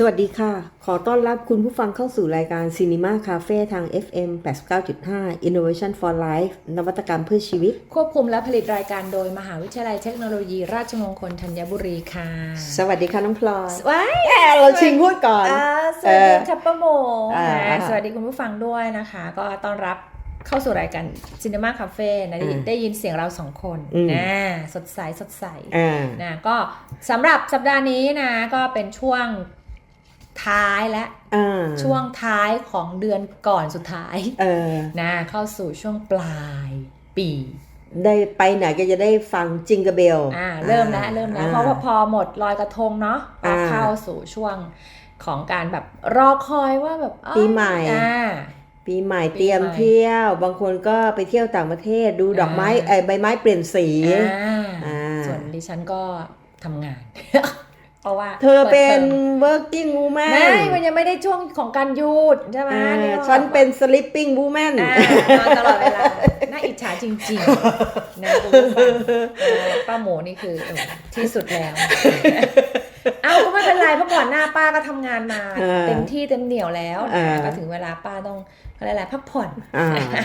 สวัสดีค่ะ ขอต้อนรับคุณผู้ฟังเข้าสู่รายการ Cinema Cafe ทาง FM 89.5 Innovation for Life นวัตกรรมเพื่อชีวิต ควบคุมและผลิตรายการโดยมหาวิทยาลัยเทคโนโลยี ราชมงคลธัญบุรีค่ะ สวัสดีค่ะ น้องพลอยว้ายแอบเราชิงพูดก่อนอ่าสวัสดีค่ะป้าโมอ่าอ่าสวัสดีคุณผู้ฟังด้วยนะคะ ก็ต้อนรับเข้าสู่รายการ Cinema Cafe นะได้ได้ยินเสียงเราสองคนนะสดใสสดใสอ่านะก็สำหรับสัปดาห์นี้นะก็เป็นช่วง ท้ายและอ่าช่วงท้ายของเดือนก่อนสุดท้ายเออนะเข้าสู่ช่วงปลายปี ได้ไปไหนก็จะได้ฟังจิงก e เบลอ่าเริ่มแล้วเริ่มแล้วเพราะว่าพอหมดลอยกระทงเนาะก็อ่าเข้าสู่ช่วงของการแบบรอคอยว่าแบบอ้าวปีใหม่อ่าปีใหม่ปีใหม่เตรียมเที่ยว บางคนก็ไปเที่ยวต่างประเทศดูดอกไม้อ่าเอ้ยใบไม้เปลี่ยนสีอ่าอ่าส่วนดิฉันก็ทำงานเพ ราะว่าเธอเป็นดทอม working woman ไม่มันยังไม่ได้ช่วงของการหยุดใช่ไหมอ่านี่ก็ฉันเป็น sleeping woman อ่านอนตลอดเวลา น่าอิจฉาจริงๆนะคุณผู้ฟังเออป้าหมูนี่คือเออที่สุดแล้วเอ้าก็ไม่เป็นไรเพราะก่อนหน้าป้าก็ทำงานมาเออเต็มที่เต็มเหนียวแล้วเออก็ถึงเวลาป้าต้องอะไรอะไรพักผ่อนอ่านะ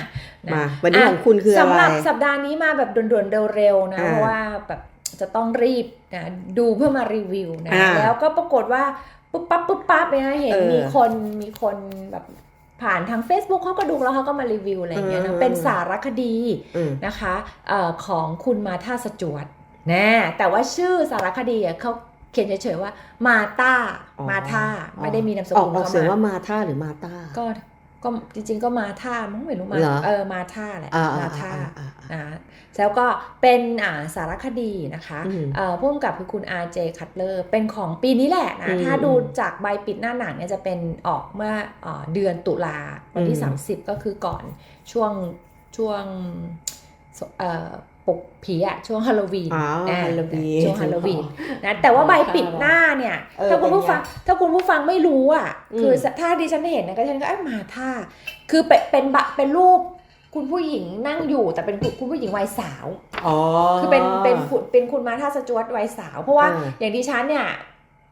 มาวันนี้ของคุณคืออะไรสำหรับสัปดาห์นี้มาแบบด่วนๆเร็วๆนะอ่าเพราะว่าแบบ จะต้องรีบนะดูเพื่อมารีวิวนะอ่าแล้วก็ปรากฏว่าปุ๊บปั๊บปุ๊บปั๊บเนี่ยนะเห็นเออมีคนมีคนแบบผ่านทาง Facebook เขาก็ดูแล้วเขาก็มารีวิวอะไรอย่างเงี้ยอืนะมเป็นสารคดีอืมนะคะเออของคุณมาธาสจวตนะแต่ว่าชื่อสารคดีอะเขาเขียนเฉยๆว่ามาตาอ๋อมาธาไม่ได้มีนามสออกุกลออกเข้าเสียงว่ามามาท่าหรือมาตาก็ ก็จริงๆก็มาท่ามั้งไม่รู้มาเหรอเออมาท่าแหละอ่ามาอ่าท่าอ่าอ่านะแล้วก็เป็นอ่าสารคดีนะคะอืมเอ่อผู้กำกับคือคุณ RJ Cutler เป็นของปีนี้แหละอืนะมถ้าดูจากใบปิดหน้าหนังเนี่ยจะเป็นออกเมื่อเออเดือนตุลาวันที่อืม30 ก็คือก่อนช่วงช่วงเอ่อ ปลุกผีอะช่วงฮาโลวีนอ๋อนะฮาโลวีนช่วงฮาโลวีนนะแต่ว่าใบปิดหน้าเนี่ยเออถ้าคุณผู้เป็นไงฟังถ้าคุณผู้ฟังไม่รู้อะอืมคือถ้าดิฉันเห็นนะก็ฉันก็เอ้ยมาท่า คือเป็นเป็นบะเป็นรูปคุณผู้หญิงนั่งอยู่แต่เป็นคุณผู้หญิงวัยสาวอ๋อคือเป็นเป็นคุณเป็นคุณมาท่าสจวตวัยสาว เพราะว่าอ่าอย่างดิฉันเนี่ย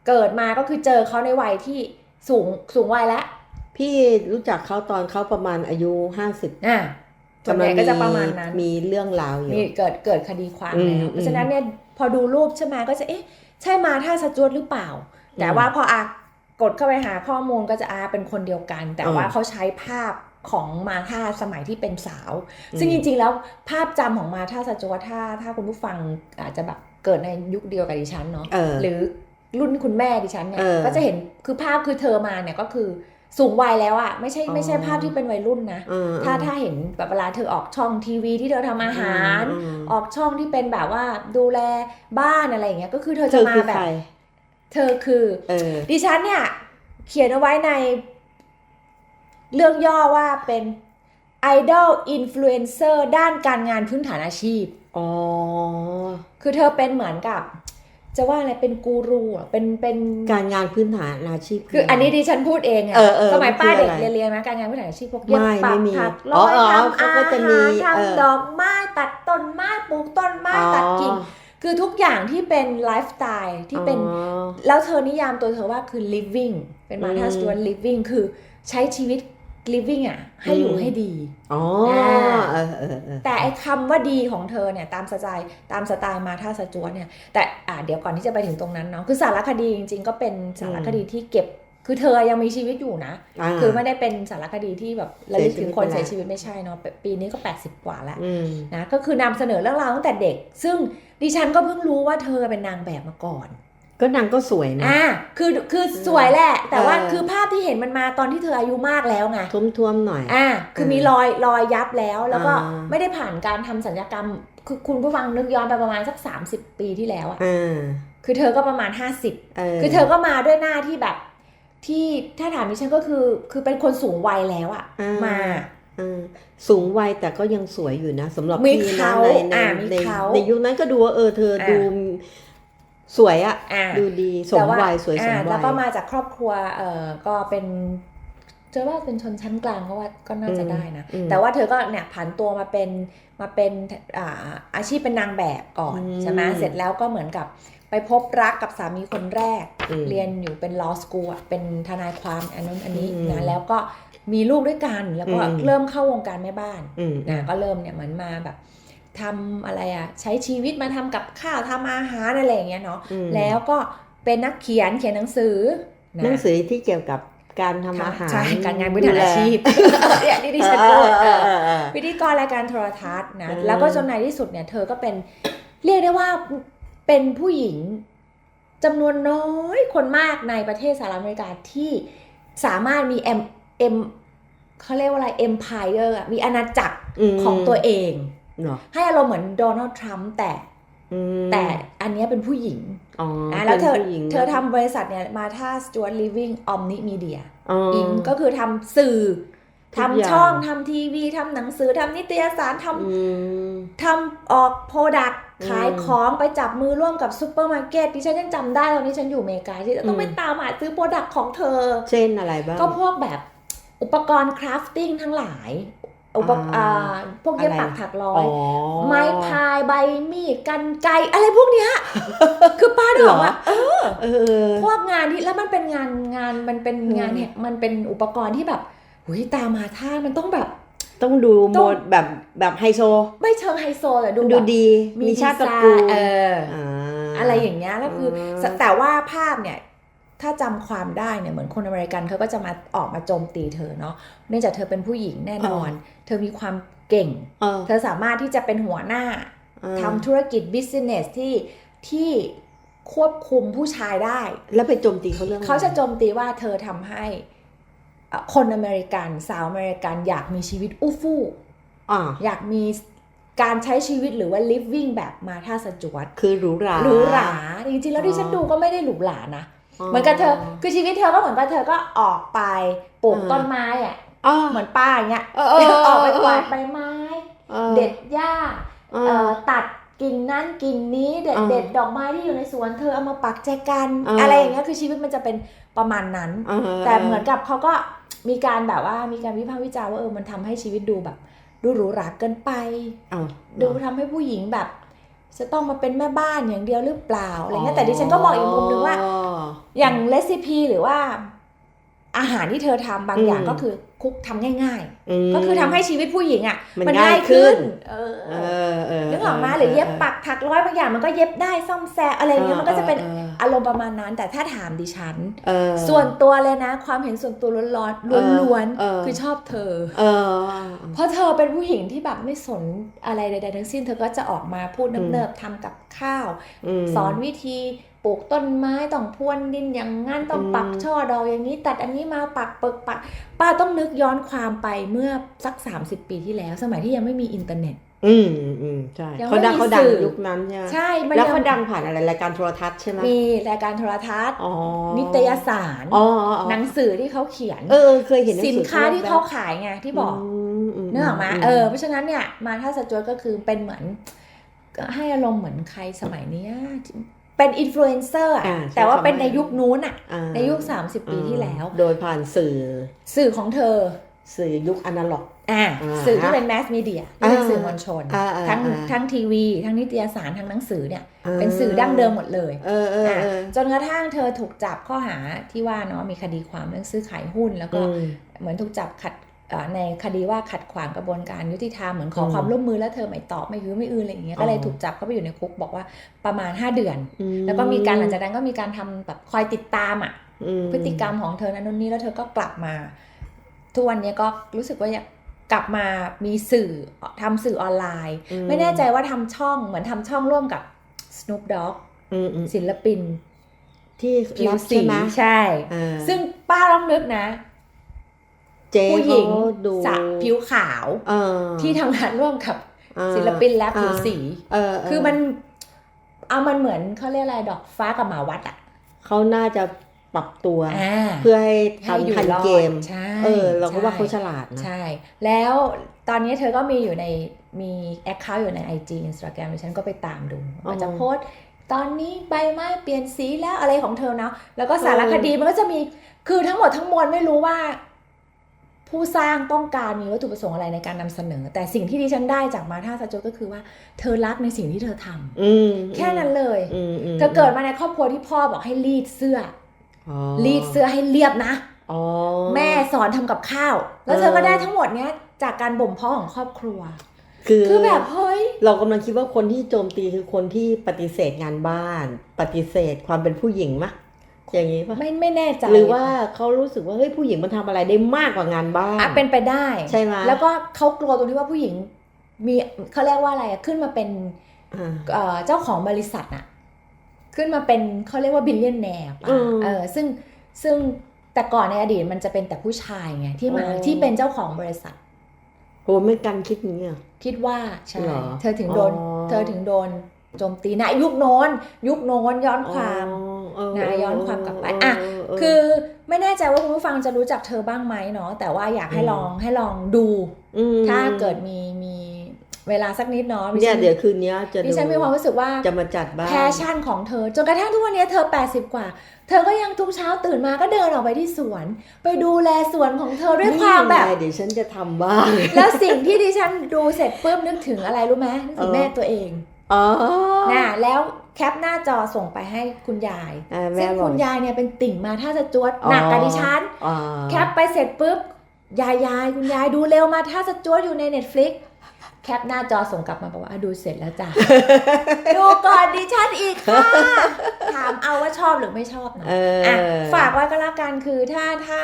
เกิดมาก็คือเจอเขาในวัยที่สูงสูงวัยแล้วพี่รู้จักเขาตอนเขาประมาณอายุห้าสิบอะ ส่วนใหญ่ก็จะประมาณนั้นมีเรื่องราวอยู่มีเกิดเกิดคดีความอืมแล้วเพราะฉะนั้นเนี่ยพอดูรูปใช่ไหมก็จะเอ๊ะใช่มาท่าสจวตหรือเปล่า แต่อืมว่าพออากดเข้าไปหาข้อมูลก็จะอาเป็นคนเดียวกัน แต่อืมว่าเขาใช้ภาพของมาท่าสมัยที่เป็นสาวอืมซึ่งจริงๆแล้วภาพจำของมาท่าสจวตถ้าถ้าคุณผู้ฟังอาจจะแบบเกิดในยุคเดียวกับดิฉันเนาะเออหรือรุ่นคุณแม่ดิฉันเนี่ยเออก็จะเห็นคือภาพคือเธอมาเนี่ยก็คือ สูงวัยแล้วอะไม่ใช่ไม่ใช่อ๋อภาพที่เป็นวัยรุ่นนะเออถ้าถ้าเห็นแบบเวลาเธอออกช่องทีวีที่เธอทำอาหารอืมออกช่องที่เป็นแบบว่าดูแลบ้านอะไรอย่างเงี้ยก็คือเธอเธจะอมาคือแบใคบรเธอคือเออดิฉันเนี่ย เขียนเอาไว้ใน เรื่องย่อว่าเป็นไอดอลอินฟลูเอนเซอร์ด้านการงานพื้นฐานอาชีพ อ๋อ คือเธอเป็นเหมือนกับ จะว่าอะไรเป็นกูรูอะเป็นเป็นการงานพื้นฐานอาชีพ คืออันนี้ดิฉันพูดเองอะเออเออสมัยมันป้าคือเด็กอะไรเรียนๆนะการงานพื้นฐานอาชีพพวกเย็บไม่ปัไม่กมีถักอ๋ร้ออยอ๋อทำเขาอาก็จะมีหารเออทำดอกไม้ตัดต้นไม้ปลูกต้นไม้อ๋อตัดกิ่งคือทุกอย่างที่เป็นไลฟ์สไตล์ที่เป็นอ๋อแล้วเธอนิยามตัวเธอว่าคือ living เป็นมาธาอืมสต u วน living คือใช้ชีวิต living อะ ให้อยู่อืมให้ดีอ๋ออ่าเออเออเออแต่ไอ้คำว่าดีของเธอเนี่ย ตามสไตล์ตามสไตล์มาธาสจวตเนี่ย แต่อ่าเดี๋ยวก่อนที่จะไปถึงตรงนั้นเนาะคือสารคดีจริง ๆ ก็เป็นสารคดีที่เก็บคือเธอยังมีชีวิตอยู่นะาคือไม่ได้เป็นสารคดีที่แบบระลึกถึงคนเสีเสียยชีชีวิวิตตไปแล้วไม่ใช่เนาะปีนี้ก็ 80 กว่าแล้วอืมนะก็คือนำเสนอเรื่องราวตั้งแต่เด็ก ซึ่งดิฉันก็เพิ่งรู้ว่าเธอเป็นนางแบบมาก่อน ก็นางก็สวยนะ อ่าคือคือสวยแหละ แต่ว่าเออ คือภาพที่เห็นมันมาตอนที่เธออายุมากแล้วไงท่วมๆหน่อย อ่าคือมีเออรอยรอยยับแล้วแล้วก็อ่า ไม่ได้ผ่านการทำสัญญกรรม คือคุณผู้ฟังนึกย้อนไปประมาณสัก 30 ปีที่แล้วอะอ่าคือเธอก็ประมาณเออ50คือเธอก็มาด้วยหน้าที่แบบ ที่ถ้าถามดิฉันก็คือ คือเป็นคนสูงวัยแล้วอะอ่ามมา อ่าสูงวัยแต่ก็ยังสวยอยู่นะสำหรับมีพี่นะเขาในในอ่ามีในเขาในยุคนั้นก็ดูว่าเออเธออาดู สวยอะอ่าดูดีสมแต่วัยสวยสมอ่าวัแล้วยก็มาจากครอบครัวเออก็เป็นเจอว่าเป็นชนชั้นกลางก็ว่าก็น่าจะอืมได้นะอืมแต่ว่าเธอก็เนี่ยผันตัวมาเป็นมาเป็นอ่าอาชีพเป็นนางแบบก่อนอืมใช่ไหมเสร็จแล้วก็เหมือนกับไปพบรักกับสามีคนแรกอืมเรียนอยู่เป็น law school อะเป็นทนายความอันนั้นอันนี้อืมนะแล้วก็มีลูกด้วยกันแล้วก็อืมเริ่มเข้าวงการแม่บ้านอืมนะก็เริ่มเนี่ยเหมือนมาแบบ ทำอะไรอะใช้ชีวิตมาทำกับข้าวทำอาหารอะไรอย่างเงี้ยเนาะอืมแล้วก็เป็นนักเขียนเขียนหนังสือนะหนังสือที่เกี่ยวกับการทำอาหารใช่การงานบริหารอาชีพดูแลเนี่ยที่ดิฉันพูดเอเอออเออเออพิธีกรรายการโทรทัศน์นะอืมแล้วก็จนในที่สุดเนี่ยเธอก็เป็นเรียกได้ว่าเป็นผู้หญิงจำนวนน้อยคนมากในประเทศสหรัฐอเมริกาที่สามารถมีเอ็มเอ็มเขาเรียกว่าอะไรเอ็มพายเออร์มีอาณาจักรมของตัวเอง เนาะให้อารมณ์เหมือนโดนัลด์ทรัมป์แต่อืมแต่อันเนี้ยเป็นผู้หญิงอ๋อนะแล้วเธอป็นผู้หญิงเธอทำบริษัทเนี่ยมาท่าสจวตลิฟวิ่งออมนิมีเดียอ๋ออิงก็คือทำสื่อทุกอย่างทำช่องทำทีวีทำหนังสือทำนิตยสารทำอืมทำออกโปรดักอืมขายของไปจับมือร่วมกับซูเปอร์มาร์เก็ตดิฉันยังจำได้ตอนนี้ฉันอยู่อเมริกาที่ต้องไปอืมตามหาซื้อโปรดักของเธอ เช่นอะไรบ้าง ก็พวกแบบอุปกรณ์คราฟติ้งทั้งหลาย อุปกรณ์อ่าอ่าพวกเย็บอะไรปักถักร้ออ๋ยอไม้พายใบมีดกันไกรอะไรพวกเนี้ยคือป้านึกออกว่าเหรอเออพวกงานที่แล้วมันเป็นงานงานมันเป็นอืมงานเนี่ยมันเป็นอุปกรณ์ที่แบบหุยตามมาท่ามันต้องแบบต้องดูต้โหมองดแบบแบบไฮโซ ไม่เชิงไฮโซแต่ดูดูแบบดีมีชาติตระกูลเอออ่าอะไรอย่างเงี้ยแล้วคืออมแต่ว่าภาพเนี่ย ถ้าจำความได้เนี่ยเหมือนคนอเมริกันเขาก็จะมาออกมาโจมตีเธอเนาะเนื่องจากเธอเป็นผู้หญิงแน่นอน เธอมีความเก่งเออเธอสามารถที่จะเป็นหัวหน้าเออทำธุรกิจบิสเนสที่ที่ควบคุมผู้ชายได้ แล้วไปโจมตีเขาเรื่องอไรเขาจะโจมตีว่าเธอทำให้เอ่อคนอเมริกันสาวอเมริกันอยากมีชีวิตอู้ฟู่อ่าอยากมีการใช้ชีวิตหรือว่า living แบบมาท่าสจวตคือหรูหราหรูหราจริงๆแล้วอ๋อที่ฉันดูก็ไม่ได้หรูหรานะ เหมือนกับเธอ คือชีวิตเธอก็เหมือนกับเธอก็ออกไปปลูกอ่าต้นไม้อะอ๋อเหมือนป้าอย่างเงี้ยเออเออออกไปกวาดใบไม้ออเด็ดหญ้าเอเอ่ออตัดกิ่งนั้นกิ่งนี้เด็ดอ่าเด็ดดอกไม้ที่อยู่ในสวนเธอเอามาปักแจกันอ่าอะไรอย่างเงี้ยคือชีวิตมันจะเป็นประมาณนั้นอ่าแต่เหมือนกับเขาก็มีการแบบว่ามีการวิพากษ์วิจารณ์ว่าเออมันทำให้ชีวิตดูแบบ ดูหรูหราเกินไปอ้าวดูทำให้ผู้หญิงแบบ จะต้องมาเป็นแม่บ้านอย่างเดียวหรือเปล่าอะไรเงี้ยแต่ดิฉันก็มองอีกมุมหนึ่งว่า อย่างเรซิปีหรือว่า อาหารที่เธอทำบางอืมอย่างก็คือ คุกทำง่ายมๆก็คือทำให้ชีวิตผู้หญิงอะ มันง่ายขึ้นเออเออเออนึกออกมาหรือเย็บปักถักร้อยบางอย่างมันก็เย็บได้ซ่อมแซมอะไรอย่างเงี้ยมันก็จะเป็นอออารมณ์ประมาณนั้น แต่ถ้าถามดิฉันเออส่วนตัวเลยนะ ความเห็นส่วนตัวล้วนๆล้วนเออๆคือชอบเธอเออเพราะเธอเป็นผู้หญิงที่แบบไม่สนอะไรใดๆทั้งสิ้น เธอก็จะออกมาพูดอืมเนิบๆทำกับข้าวมสอนวิธี ปลูกต้นไม้ต้องพรวนดินอย่างงั้นต้องอืมปักช่อดอกอย่างนี้ ตัดอันนี้มาปักเปิกปักป้าต้องนึกย้อนความไปเมื่อสัก 30 ปีที่แล้ว สมัยที่ยังไม่มีอินเทอร์เน็ต อืมอืมใช่ยังเขาดังไม่มีเขาดังสื่อยุคนั้นใช่ไหมใช่มันแล้วยังเขาดังผ่านอะไรรายการโทรทัศน์ใช่ไหมมีรายการโทรทัศน์อ๋อนิตยสารอ๋ออ๋ออ๋อหนังสือที่เขาเขียน เออเคยเห็นหงสือสินค้าที่เขาขายไงที่บอกมมเนื้อออกมาเออเพราะฉะนั้นเนี่ยมาถ้าสจวตก็คือเป็นเหมือนก็ให้อารมณ์เหมือนใครสมัยเนี้ย เป็นอินฟลูเอนเซอร์อะอ่าใช่แต่ว่าคำเป็นในว่ายุคนู้นอะอ่าในยุค 30 ปีที่แล้ว โดยผ่านสื่อ สื่อของเธอ สื่อยุคอนาล็อกอ่าอ่าสื่อที่เป็นแมสมีเดียที่เป็นอ่าสื่อมวลชนอ่าอ่าทั้งอ่าทั้งทีวี ทั้งนิตยสาร ทั้งหนังสือเนี่ย เป็นสื่อดั้งเดิมหมดเลยเออเออเออจนกระทั่งเธอถูกจับข้อหาที่ว่าเนาะมีคดีความเรื่องซื้อขายหุ้น แล้วก็อืมเหมือนถูกจับขัดเอ่อ ในคดีว่าขัดขวางกระบวนการยุติธรรมเหมือนขออืมความร่วมมือแล้วเธอไม่ตอบไม่ยื้อไม่อืออะไรอย่างเงี้ยก็เลยอ๋อถูกจับเข้าไปอยู่ในคุกบอกว่าประมาณ 5 เดือนอืมแล้วก็มีการหลังจากนั้นก็มีการทำแบบคอยติดตามอะอืมพฤติกรรมของเธอนั้นนู่นนี่แล้วเธอก็กลับมา ทุกวันนี้ก็รู้สึกว่าอยากกลับมามีสื่อทำสื่อออนไลน์อืไม่แน่ใจว่าทำช่องเหมือนทำช่องร่วมกับ Snoop Dogg อืมอืมศิลปินที่ผิวรับสีใช่ไหมใช่เออซึ่งป้าต้องนึกนะ เจ๊ผู้หญิงเขาดูสะผิวขาวเออที่ทำงานร่วมกับเออศิลปินและผิวสีเออเคือมันเอามันเหมือนเขาเรียกอะไรดอกฟ้ากับหมาวัดอะเขาน่าจะปรับตัวอ่าเพื่อให้ให้อยู่ทำทันรอดเกมใช่เออเราก็ว่าใช่เขาฉลาดนะใช่ แล้วตอนนี้เธอก็มีอยู่ในมีแอคเคาท์อยู่ใน IG Instagram ดิฉันก็ไปตามดูอ๋อว่าจะโพสต์ตอนนี้ใบไม้เปลี่ยนสีแล้วอะไรของเธอเนาะแล้วก็สารเออคดีมันก็จะมีคือทั้งหมดทั้งมวลไม่รู้ว่า ผู้สร้างต้องการมีวัตถุประสงค์อะไรในการนำเสนอ แต่สิ่งที่ดิฉันได้จากมาท่าสจดก็คือว่า เธอรักในสิ่งที่เธอทำอืมแค่นั้นเลยอืมมเธอเกิดมาในครอบครัวที่พ่อบอกให้รีดเสื้ออ๋ออรีดเสื้อให้เรียบนะอ๋อแม่สอนทำกับข้าว แล้วเธอก็ได้ทั้งหมดเนี้ยจากการบ่มเพาะของครอบครัว คือคือแบบเฮ้ยเรากำลังคิดว่าคนที่โจมตีคือคนที่ปฏิเสธงานบ้าน ปฏิเสธความเป็นผู้หญิงมะ อย่างนี้ปะไม่ไม่แน่ใจหรือว่าเขารู้สึกว่าเฮ้ยผู้หญิงมันทำอะไรได้มากกว่างานบ้านอะเป็นไปได้ใช่ไหมแล้วก็เขากลัวตรงที่ว่าผู้หญิงมีเขาเรียกว่าอะไรอะขึ้นมาเป็นอ่าเอ่อเจ้าของบริษัทอะขึ้นมาเป็นเขาเรียกว่าบิลเลียนแนร์อืมเออซึ่งซึ่งแต่ก่อนในอดีตมันจะเป็นแต่ผู้ชายไงที่มาอ๋อที่เป็นเจ้าของบริษัทโหไม่กันคิดอย่างนี้เหรอคิดว่าใช่เหรอเธอถึงโดนอ๋อเธอถึงโดนโจมตีนะยุคโน้น ยุคโน้นย้อนความเออ นะย้อนความกลับไปเอะเเคือไม่แน่ใจว่าคุณผู้ฟังจะรู้จักเธอบ้างไหมเนาะแต่ว่าอยากให้อืมลองให้ลองดูมถ้าเกิดมีมีเวลาสักนิดเนาะดิเนี่ยฉันเดี๋ยวคืนนี้จะดิฉันมีความรู้สึกว่าจะมาจัดบ้านแพชชั่นของเธอ จนกระทั่งทุกวันนี้เธอ 80 กว่า เธอก็ยังทุกเช้าตื่นมาก็เดินออกไปที่สวน ไปดูแลสวนของเธอด้วยความแบบนี่ไงเดี๋ยวฉันจะทำบ้านแล้วสิ่งที่ดิฉันดูเสร็จปุ๊บนึกถึงอะไรรู้ไหมนึกถึงเออแม่ตัวเองอ๋อนะแล้ว แคปหน้าจอส่งไปให้คุณยายอ่าแม่ซึ่งบอกคุณยายเนี่ยเป็นติ่งมาถ้าจะจวดอ๋อหนักกับดิฉันอ๋อแคปไปเสร็จปุ๊บยายยายคุณยายดูเร็วมาถ้าจะจวดอยู่ใน Netflix แคปหน้าจอส่งกลับมาบอกว่าอะดูเสร็จแล้วจ้ะดูก่อนดิฉันอีกค่ะถามเอาว่าชอบหรือไม่ชอบเนาะเอออะฝากไว้ก็แล้วกันคือถ้าถ้า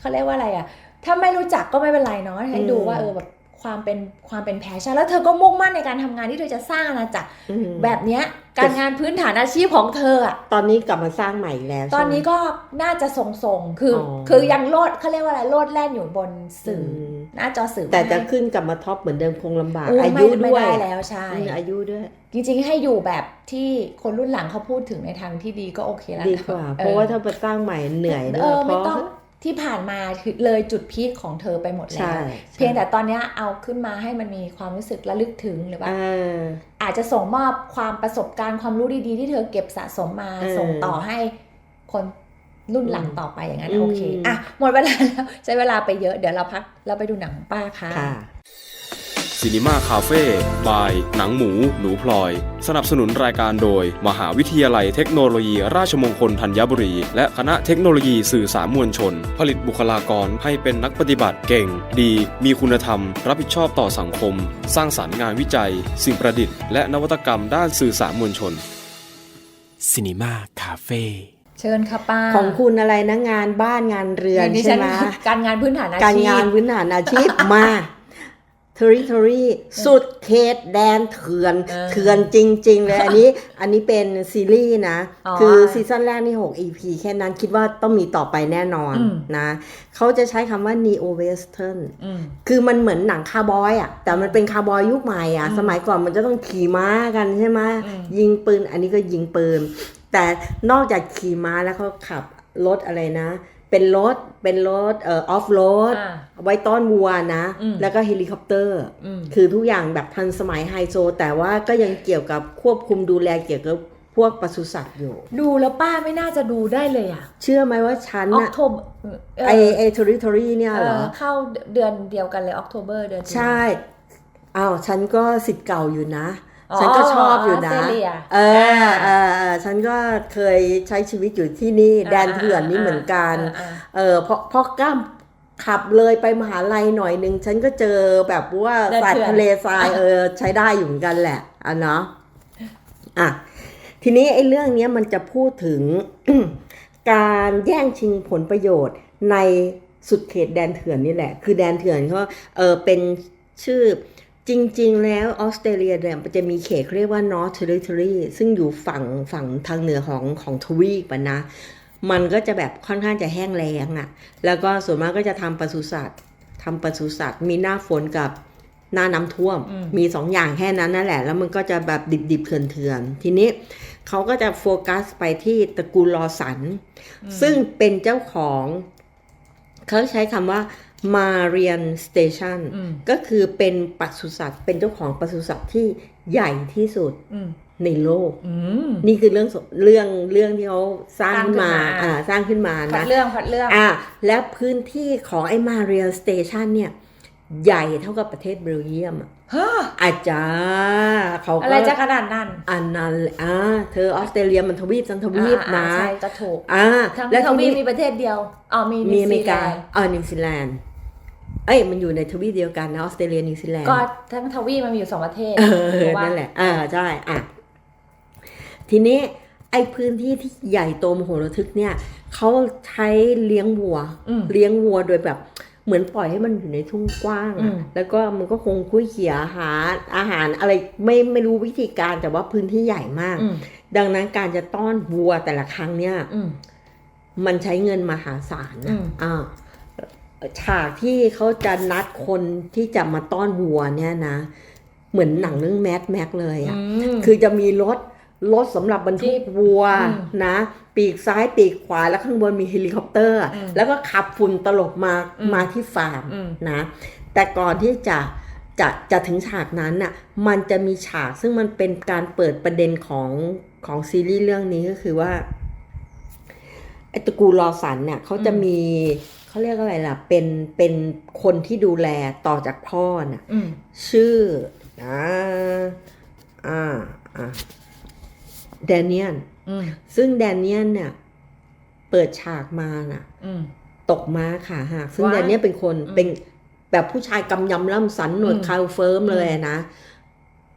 เขาเรียกว่าอะไรอะ ถ้าไม่รู้จักก็ไม่เป็นไรเนาะให้ดูว่าเออแบบ ความเป็นความเป็นแพชชั่นแล้วเธอก็มุ่งมั่นในการทำงานที่เธอจะสร้างอาณาจักรอืมแบบเนี้ยการงานพื้นฐานอาชีพของเธออะตอนนี้กลับมาสร้างใหม่อีกแล้ว ตอนนี้ใช่ไหมก็น่าจะทรงๆคือออคือยังโลดเขาเรียกว่าอะไรโลดแล่นอยู่บนสื่ออมหน้าจอสื่อแต่จะไม่ขึ้นกลับมาท็อปเหมือนเดิมคงลำบากโอ้อาไม่ยุไม่ด้วยได้แล้วใช่อืมอายุด้วย จริงๆให้อยู่แบบที่คนรุ่นหลังเขาพูดถึงในทางที่ดีก็โอเคแล้วดีกว่าออเพราะว่าถ้าไปสร้างใหม่เหนื่อยด้เอวยอเพไม่ราะต้อง ที่ผ่านมาคือเลยจุดพีคของเธอไปหมดแล้ใช่วเพียงแต่ตอนเนี้ยเอาขึ้นมาให้มันมีความรู้สึกระลึกถึงหรือว่าอ่าอาจจะส่งมอบความประสบการณ์ความรู้ดีๆ ที่เธอเก็บสะสมมาเออส่งต่อให้คนรุ่นหลังอืมต่อไปอย่างนั้นอืมโอเคอะหมดเวลาแล้วใช้เวลาไปเยอะเดี๋ยวเราพักเราไปดูหนังของป้าค่ะค่ะ ซีนีมาคาเฟ่บาย หนังหมู หนูพลอย สนับสนุนรายการโดย มหาวิทยาลัยเทคโนโลยี ราชมงคลธัญบุรี และคณะเทคโนโลยีสื่อสารมวลชน ผลิตบุคลากรให้เป็นนักปฏิบัติเก่ง ดี มีคุณธรรม รับผิดชอบต่อสังคม สร้างสารรค์งานวิจัย สิ่งประดิษฐ์ และนวัตกรรมด้านสื่อสารมวลชนซีนีมาคาเฟ่เชิญค่ะป้าของคุณอะไรนะงานบ้านงานเรือนดิใช่ฉันไหมการงานพื้นฐานอาการชีพงานพื้นฐานอาชีพมา territory สุดเขตแดนเถื่อนเออเถื่อนจริง ๆ เลย อันนี้อันนี้เป็นซีรีส์นะอ๋อคือซีซั่นแรกนี่ 6 EP แค่นั้นคิดว่าต้องมีต่อไปแน่นอนอืมนะ เขาจะใช้คำว่า neo western อืมคือมันเหมือนหนังคาร์บอยอะ แต่มันเป็นคาร์บอยยุคใหม่อะอืมสมัยก่อนมันจะต้องขี่ม้ากันใช่ไหมอืมยิงปืน อันนี้ก็ยิงปืน แต่นอกจากขี่ม้าแล้วเขาขับรถอะไรนะ เป็นรถเป็นรถเอ่อออฟโรดอ่าไว้ต้อนวัวนะอืมแล้วก็เฮลิคอปเตอร์อืมคือทุกอย่างแบบทันสมัยไฮโซ แต่ว่าก็ยังเกี่ยวกับควบคุมดูแลเกี่ยวกับพวกปศุสัตว์อยู่ ดูแล้วป้าไม่น่าจะดูได้เลยอะ เชื่อไหมว่าฉันออกอะโทบไอไอทริทอรี่เนี่ยเหรอ เข้าเดือนเดียวกันเลยออกโทเบอร์เดือนที่ใช่ อ้าว ฉันก็สิทธิ์เก่าอยู่นะอ๋อ ฉันก็ชอบอยู่นะออสเตรเลียเออเออเออฉันก็เคยใช้ชีวิตอยู่ที่นี่แดนเถื่อนนี่เหมือนกันอ่าเออพอพอกล้ามขับเลยไปมหาลัยหน่อยหนึ่งฉันก็เจอแบบว่าแดนสัตเถื่ว์อนทะเลทรายเออใช้ได้อยู่เหมือนกันแหละอะเนาะอะทีนี้ไอ้เรื่องเนี้ยมันจะพูดถึงการแย่งชิงผลประโยชน์ในสุดเขตแดนเถื่อนนี่แหละ คือแดนเถื่อนเขาเออเป็นชื่อ จริง ๆ แล้วออสเตรเลียเนี่ยมันจะมีเขตเขาเรียกว่า North Territory ซึ่งอยู่ฝั่งฝั่งทางเหนือของของทวีปอะนะ มันก็จะแบบค่อนข้างจะแห้งแล้งอะ่ะ แล้วก็ส่วนมากก็จะทำปศุสัตว์ทำปศุสัตว์ มีหน้าฝนกับหน้าน้ำท่วมอืมมีสองอย่างแค่นั้นนั่นแหละ แล้วมันก็จะแบบดิบๆเถื่อนๆ ทีนี้เขาก็จะโฟกัสไปที่ตระกูลลอสัน ซึ่งเป็นเจ้าของ เขาใช้คำว่า Marian Station อืมก็คือเป็นปศุสัตว์ เป็นเจ้าของปศุสัตว์ที่ใหญ่ที่สุดอืมในโลกอืมนี่คือเรื่องสเรื่องเรื่องที่เขาสร้างขึ้นมาสร้างขึ้นมาอ่าสร้างขึ้นมาพัดนะเรื่องพัดเรื่องอ่าและพื้นที่ของไอ้มาเรียลสเตชันเนี่ย ใหญ่เท่ากับประเทศเบลเยียมอะฮะอาจารย์เขาก็อะไรจะขนาดนั้นอันนั้นเลยอ่าเธอออสเตรเลียมันทวีปทั้งทวีปอ่านะใช่จะถูกอ่าทั้งแล้วททีวีนี้ปมีประเทศเดียวอ๋อมีมีนิวอเมซีริแลกานด์อ่านิวซีแลนด์ เอ้ยมันอยู่ในทวีปเดียวกันนะออสเตรเลียนิวซีแลนด์ก็ทั้งทวีปมันมีอยู่สองประเทศเอถูอกปะนั่นแหละอ่าใช่อะทีนี้ไอ้พื้นที่ที่ใหญ่โตมโหฬารทึกเนี่ยเขาใช้เลี้ยงวัวอืมเลี้ยงวัวโดยแบบเหมือนปล่อยให้มันอยู่ในทุ่งกว้างอือะมแล้วก็มันก็คงคุยเขี่ยหาอาหารอะไรไม่ไม่รู้วิธีการแต่ว่าพื้นที่ใหญ่มากอืมดังนั้นการจะต้อนวัวแต่ละครั้งเนี่ยอืมมันใช้เงินมหาศาลอืนะมอ่า ฉากที่เขาจะนัดคนที่จะมาต้อนวัวเนี่ยนะ เหมือนหนังเรื่องแมดแม็กเลยอะอืมคือจะมีรถรถสำหรับบรรทุกวัวอืมนะ ปีกซ้ายปีกขวาแล้วข้างบนมีเฮลิคอปเตอร์อืมแล้วก็ขับฝุ่นตลบมาอืมมาที่ฟาร์มอืมนะ แต่ก่อนที่จะจะจะถึงฉากนั้นน่ะมันจะมีฉากซึ่งมันเป็นการเปิดประเด็นของของซีรีส์เรื่องนี้ก็คือว่าไอ้ตระกูลลอสันเนี่ยเขาจะมี เขาเรียกอะไรล่ะ เป็นเป็นคนที่ดูแลต่อจากพ่อน่ะอืมชื่อนะอ่าอ่าแดเนียนอืมซึ่งแดเนียนเนี่ยเปิดฉากมาน่ะอืมตกม้าขาหักซึ่งว้ายแดเนียนเป็นคนอืมเป็นแบบผู้ชายกำยำล่ำสันหนวดอืมคาวเฟิร์มอืมเลยนะ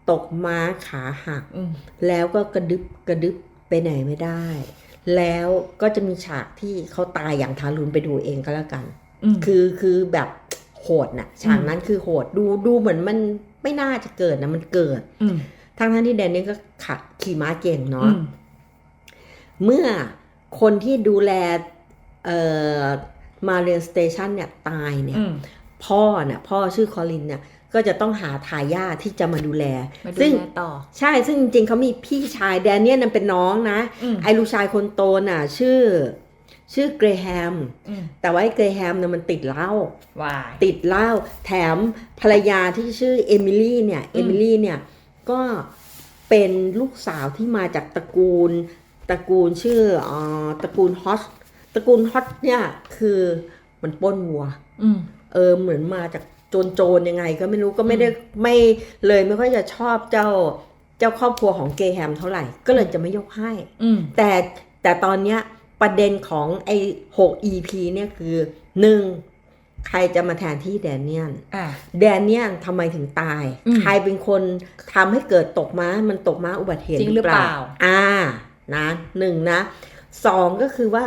ตกม้าขาหักอืมแล้วก็กระดึบกระดึบไปไหนไม่ได้ แล้วก็จะมีฉากที่เขาตายอย่างทารุณไปดูเองก็แล้วกันอืมคือคือแบบโหดน่ะ ฉากนั้นคือโหดดูดูเหมือนมันไม่น่าจะเกิดนะมันเกิดอืมทั้งทั้งๆที่แดนนี่ก็ขับขี่ม้าเก่งอืเนาะมเมื่อคนที่ดูแลเอ่อมาเรียนสเตชันเนี่ยตายเนี่ยอืมพ่อเนี่ยพ่อชื่อคอลินเนี่ย ก็จะต้องหาทายาทที่จะมาดูแลมาดูซึ่งแลต่อ ใช่ ซึ่งจริงๆเขามีพี่ชายแดเนียลนั่นเป็นน้องนะอืมไอ้ลูกชายคนโตน่ะ ชื่อ ชื่อเกรแฮมอืมแต่ว่าไอ้เกรแฮมเนี่ยมันติดเหล้าวายติดเหล้า แถมภรรยาที่ชื่อเอมิลี่เนี่ยอืเอมมิลี่เนี่ย ก็เป็นลูกสาวที่มาจากตระกูล ตระกูลชื่อเอ่อตระกูลฮอตตระกูลฮอตเนี่ย คือมันปล้นวัวอืมเออ เหมือนมาจาก โจรโจรยังไงก็ไม่รู้ก็ไม่ได้ไม่เลยไม่ค่อยจะชอบเจ้าเจ้าครอบครัวของเกรแฮมเท่าไหร่ ก็เลยจะไม่ยกให้อืมแต่แต่ตอนเนี้ยประเด็นของไอ้หก EP เนี่ยคือหนึ่งใครจะมาแทนที่แดเนียนอ่าแดเนียนทำไมถึงตายอืมใครเป็นคนทำให้เกิดตกม้า มันตกม้าอุบัติเหตุจริงหรือเปล่า อ่า นะหนึ่งนะสองก็คือว่า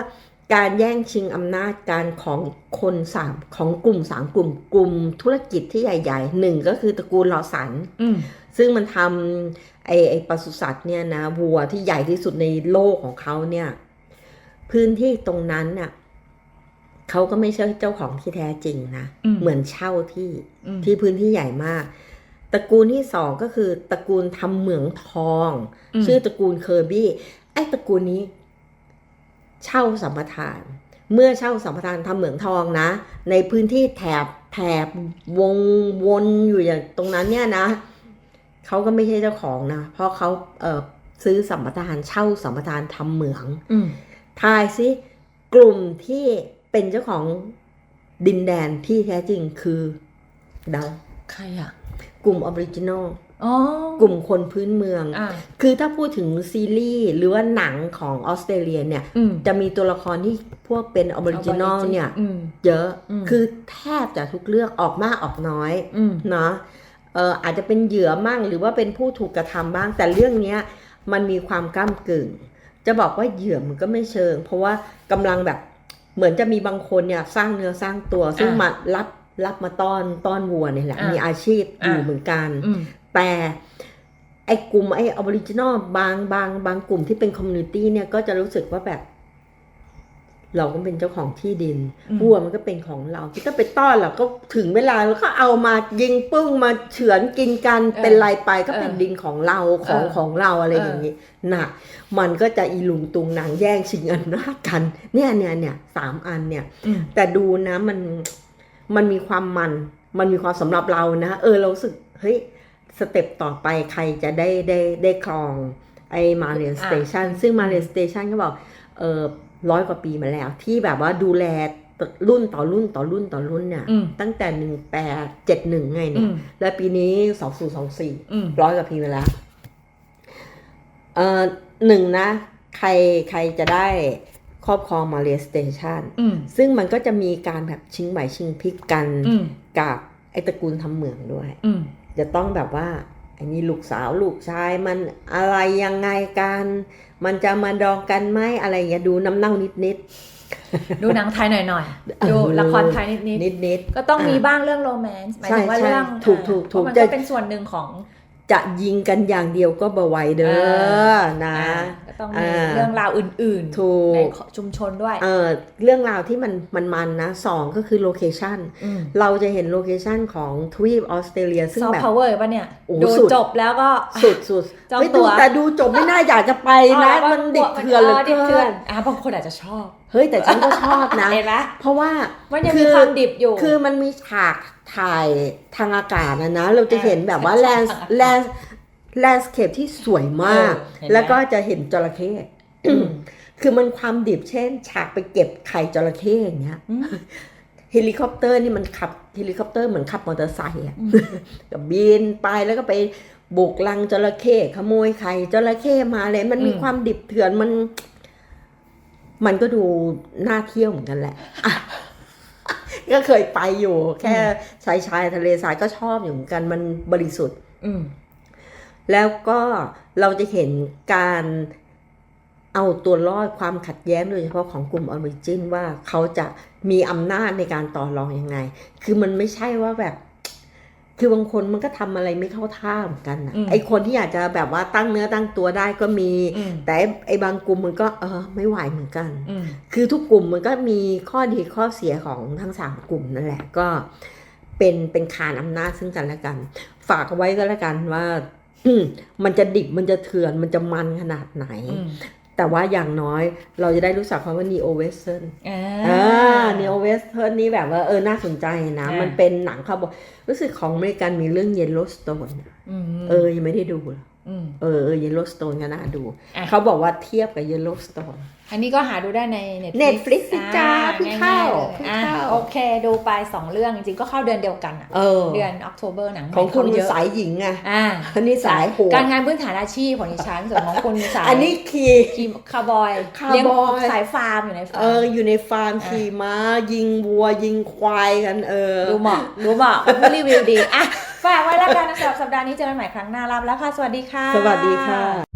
การแย่งชิงอำนาจการของคนสามของกลุ่มสามกลุ่มกลุ่มธุรกิจที่ใหญ่ๆหนึ่งก็คือตระกูลลอสันอืมซึ่งมันทำไอ้ไอ้ปศุสัตว์เนี่ยนะวัวที่ใหญ่ที่สุดในโลกของเขาเนี่ย พื้นที่ตรงนั้นน่ะเขาก็ไม่ใช่เจ้าของที่แท้จริงนะอืมเหมือนเช่าที่อืมที่พื้นที่ใหญ่มากตระกูลที่สองก็คือตระกูลทำเหมืองทองอืมชื่อตระกูลเคอร์บี้ไอ้ตระกูลนี้ เช่าสัมปทาน เมื่อเช่าสัมปทานทำเหมืองทองนะ ในพื้นที่แถบแถบวงวนอยู่อย่างตรงนั้นเนี่ยนะเขาก็ไม่ใช่เจ้าของนะ เพราะเขาเอ่อซื้อสัมปทานเช่าสัมปทานทำเหมืองอืมทายซิกลุ่มที่เป็นเจ้าของดินแดนที่แท้จริงคือเดาใครอะกลุ่มออริจินอลอ๋อ กลุ่มคนพื้นเมืองอ่าคือถ้าพูดถึงซีรีส์หรือว่าหนังของออสเตรเลียเนี่ยอืมจะมีตัวละครที่พวกเป็นออริจินอลเนี่ยอืมเยอะอืมคือแทบจะทุกเรื่องออกมากออกน้อยอืมเนาะเอออาจจะเป็นเหยื่อมั่งหรือว่าเป็นผู้ถูกกระทำบ้าง แต่เรื่องเนี้ยมันมีความก้ากึ่ง จะบอกว่าเหยื่อมันก็ไม่เชิง เพราะว่ากำลังแบบเหมือนจะมีบางคนเนี่ยสร้างเนื้อสร้างตัวซึ่งอะมารับรับมาต้อนต้อนวัวเนี่ยแหละอะมีอาชีพอยู่อะเหมือนกันอืม แต่ไอ้กลุ่มไอ้ออริจินอลบางบางบางกลุ่มที่เป็นคอมมูนิตี้เนี่ยก็จะรู้สึกว่าแบบ เราก็เป็นเจ้าของที่ดินอืมวัวมันก็เป็นของเราที่ก็ไปต้อนเราก็ถึงเวลาเราก็เอามายิงปึ้งมาเฉือนกินกันเออเป็นไรไปก็เออเป็นดินของเราของเออของเราอะไรเออออย่างนี้น่ะ มันก็จะอีลุงตุงนางแย่งชิงอำนาจกัน เนี่ยเนี่ยเนี่ยสามอันเนี่ยอืมแต่ดูนะมันมันมีความมัน มันมีความสำหรับเรานะเออเรารู้สึกเฮ้ย สเต็ปต่อไปใครจะได้ได้ได้ครองไอ้มาเรียนสเตชันซึ่งมาเรียนสเตชันก็บอกเออร้อยกว่าปีมาแล้ว ที่แบบว่าดูแลรุ่นต่อรุ่นต่อรุ่นต่อรุ่นเนี่ยอืมตั้งแต่หนึ่งแปดเจ็ดหนึ่งไงอืเนี่ยมและปีนี้สองศูนย์สองสี่อืมร้อยกว่าปีมาแล้วเออหนึ่งนะ ใครใครจะได้ครอบครองมาเรียนสเตชันอืมซึ่งมันก็จะมีการแบบชิงไหวชิงพลิกกันอืมกับไอตระกูลทำเหมืองด้วยอืม จะต้องแบบว่าอันนี้ลูกสาวลูกชายมันอะไรยังไงกัน มันจะมาดองกันไหมอะไรอย่างเงี้ยดูน้ำเน่านิดนิดดูหนังไทยหน่อยเออๆดูละครไทยนิดนิดนิดๆก็ต้องมีบ้างเรื่องโรแมนต์หมายถึงว่าใช่เรื่องใช่ถูกถูกถูกเพราะมันจะก็เป็นส่วนหนึ่งของๆ จะยิงกันอย่างเดียวก็บไหวเด้เออนะอ่าก็ต้องมีอ่าเรื่องราวอื่นถูๆในกชุมชนด้วย เออเรื่องราวที่มันมันมันนะสองก็คือโลเคชันอืมเราจะเห็นโลเคชันของทวีปออสเตรเลียซึ่งซอฟแบต์บพาวเวอร์ป่ะเนี่ยโอ้ดูสุดจบแล้วก็สุดสุดจองไม่ตั๋ดูวแต่ดูจบไม่น่าอยากจะไปนะอ๋อมันดิบเถื่อนเหลือดิบเกิเถื่อนนอะบางคนอาจจะชอบ เฮ้ยแต่ฉันก็ชอบนะ เห็นไหมเพราะว่ามันยังคืมีอความดิบอยู่ คือมันมีฉากถ่ายทางอากาศนะนะ เราจะเห็นแบบว่าเออแลนฉากทางอากาศแลนแลนสเคปที่สวยมากเออเห็นไหมแล้วก็จะเห็นจระเข้คือมันความดิบเช่น ฉากไปเก็บไข่จระเข้อย่างเงี้ยอืมเฮลิคอปเตอร์นี่มันขับเฮลิคอปเตอร์เหมือนขับมอเตอร์ไซค์อะอืมกับบินไปแล้วก็ไปบุกลังจระเข้ขโมยไข่จระเข้มาเลย มันมีอืมความดิบเถื่อนมัน มันก็ดูน่าเที่ยวเหมือนกันแหละอะก็เคยไปอยู่ แค่ชายชายทะเลทรายก็ชอบอยู่เหมือนกันมันบริสุทธิ์อืมแล้วก็เราจะเห็นการเอาตัวรอดความขัดแย้งโดยเฉพาะของกลุ่มออริจินว่าเขาจะมีอำนาจในการต่อรองยังไง คือมันไม่ใช่ว่าแบบ คือบางคนมันก็ทำอะไรไม่เข้าท่าเหมือนกันนะอืมไอคนที่อยากจะแบบว่าตั้งเนื้อตั้งตัวได้ก็มีอืมแต่ไอ้ไอบางกลุ่มมันก็เออไม่ไหวเหมือนกันอืมคือทุกกลุ่มมันก็มีข้อดีข้อเสียของทั้งสามกลุ่มนั่นแหละก็เป็นเป็นคานอำนาจซึ่งกันและกัน ฝากเอาไว้ก็แล้วกันว่าอืมมันจะดิบมันจะเถื่อนมันจะมันขนาดไหนอืม แต่ว่าอย่างน้อยเราจะได้รู้จักคำว่า neo western อ่าอ่า neo western นี่แบบว่าเออน่าสนใจนะอ่ามัมันเป็นหนังเขาบอกรู้สึกของอเมริกันมีเรื่อง yellowstone อืมเออยังไม่ได้ดูเลยอืม เออเออ yellowstone ก็น่าดูอะเขาบอกว่าเทียบกับ yellowstone อันนี้ก็หาดูได้ใน Netflix Netflix สิจ้าอ่เพิ่งเข้าง่ายๆเลยเพิ่งเข้าอะโอเค ดูไปสองเรื่องจริงๆก็เข้าเดือนเดียวกันอะเออเดือนออกโทเบอร์หนังใหม่ของคุณเข้าเยอะสายหญิงไงอ่าอันนี้สายโหดการงานพื้นฐานอาชีพของดิฉันส่วนของคุณสายอันนี้ขี่ทีมคาร์บอยคาร์บอยเลี้งสายฟาร์มอยู่ในฟาเอร์อมอยู่ในฟาร์มขี่ม้ายิงวัวยิงควายกันเออดูเหมาะดูเหมาะเป็นผู้รีวิวดีอะ ฝากไว้แล้วกันสำหรับสัปดาห์นี้เจอกันใหม่ครั้งหน้าลาไปแล้วค่ะ สวัสดีค่ะ สวัสดีค่ะ